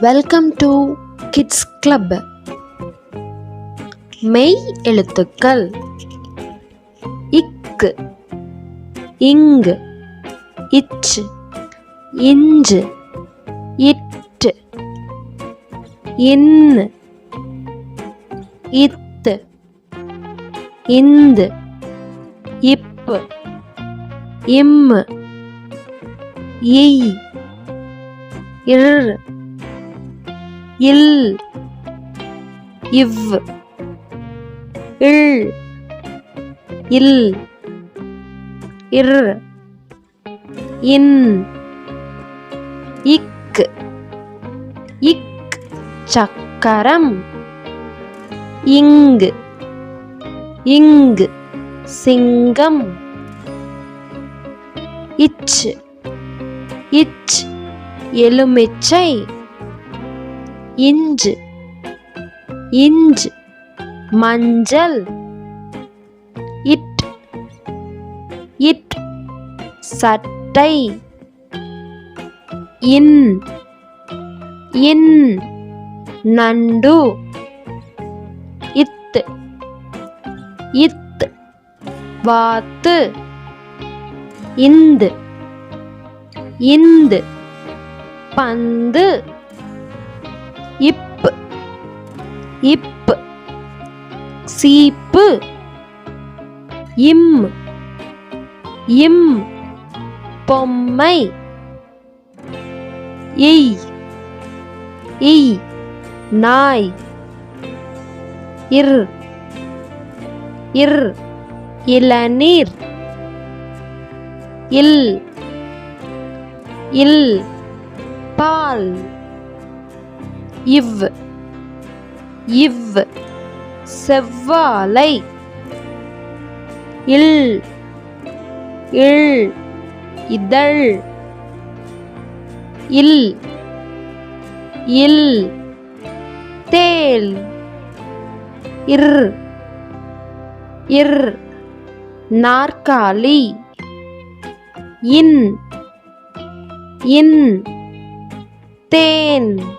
Welcome to kids club மெய் எழுத்துக்கள். இக்கு. இங்கு. இச்சு. இஞ்சு இட்டு. இன்னு. இத்து. இந்து. இப்பு. இம்மு. இய் இரு. இல் இவ் இல் இல் இர் இன் இக் இக் சக்கரம் இங்கு இங்கு சிங்கம் இச் இச் எலுமிச்சை இஞ்சு இஞ்சு மஞ்சள். இட். இட். சட்டை. இன். இன். நண்டு. இத்து இத். வாத்து. இந்து. இந்து. பந்து. இப் இப் சீப்பு. இம். இம். பொம்மை. இய். இய். நாய். இர். இர். இளநீர். இல். இல். பால். இவ் இவ் செவ்வாழை. இல் இல் இதழ். இல் இல் தேல் இர் இர் நாற்காலி. இன் இன் தேன்.